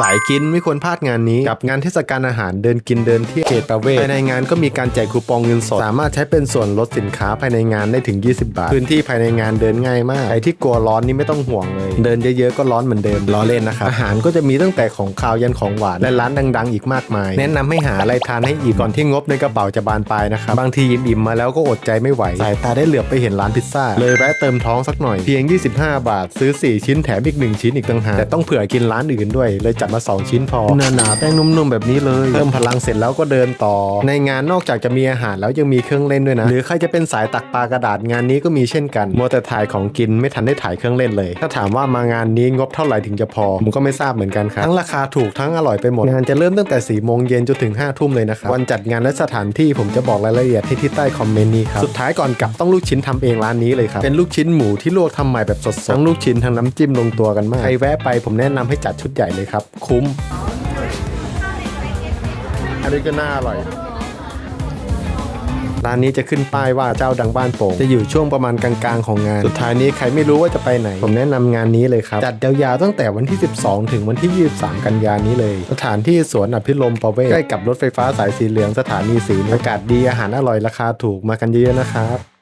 สายกินไม่ควรพลาดงานนี้ กับงานเทศกาลอาหารเดินกินเดินเที่ยวเขตประเวศภายในงานก็มีการแจกคูปองเงินสด สามารถใช้เป็นส่วนลดสินค้าภายในงานได้ถึง 20 บาท พื้นที่ภายในงานเดินง่ายมากใครที่กลัวร้อนนี่ไม่ต้องห่วงเลย เดินเยอะๆก็ร้อนเหมือนเดิมล้อเล่นนะครับอาหารก็จะมีตั้งแต่ของคาวยันของหวานและร้านดัง ๆ อีกมากมาย แนะนำให้หาอะไรทานให้อิ่มก่อนที่งบในกระเป๋าจะบานปลายนะครับบางทีอิ่มๆมาแล้วก็อดใจไม่ไหวสายตาได้เหลือบไปเห็นร้านพิซซ่าเลยแวะเติมท้องสักหน่อยเพียง 25 บาท ซื้อ 4 ชิ้นแถมอีก 1 ชิ้นอีกต่างหากแต่ต้องเผื่อกินร้านอื่นด้วยเลยจัดมา 2 ชิ้นพอหนาๆแป้งนุ่มๆแบบนี้เลยเพิ่มพลังเสร็จแล้วก็เดินต่อ ในงานนอกจากจะมีอาหารแล้วยังมีเครื่องเล่นด้วยนะ หรือใครจะเป็นสายตักปลากระดาษงานนี้ก็มีเช่นกันมัวแต่ถ่ายของกินไม่ทันได้ถ่ายเครื่องเล่นเลย ถ้าถามว่ามางานนี้งบเท่าไหร่ถึงจะพอผมก็ไม่ทราบเหมือนกันครับทั้งราคาถูกทั้งอร่อยไปหมดงานจะเริ่มตั้งแต่4ี่โมงเย็นจนถึง5้าทุ่มเลยนะครับวันจัดงานและสถานที่ผมจะบอกรายละเอียดให้ที่ใต้คอมเมนต์นี้ครับสุดท้ายก่อนกลับต้องลูกชิ้นทำเองร้านนี้เลยครับเป็นลูกชิ้นหมูที่ลวกทำใหม่แบบสดๆทั้งลูกชิ้นทั้งน้ำจิ้มลงตัวกันมากใครแวะไปผมแนะนำให้จัดชุดใหญ่เลยครับคุ้ม อันนี้ก็น่าอร่อย ร้านนี้จะขึ้นป้ายว่าเจ้าดังบ้านโป่ง จะอยู่ช่วงประมาณกลางๆของงาน สุดท้ายนี้ใครไม่รู้ว่าจะไปไหน ผมแนะนำงานนี้เลยครับ จัดยาวๆตั้งแต่วันที่ 12 ถึงวันที่ 23 กันยานี้เลย สถานที่สวนอภิรมย์ประเวศใกล้กับรถไฟฟ้าสายสีเหลืองสถานีสีอากาศดีอาหารอร่อยราคาถูกมากันเยอะๆนะครับ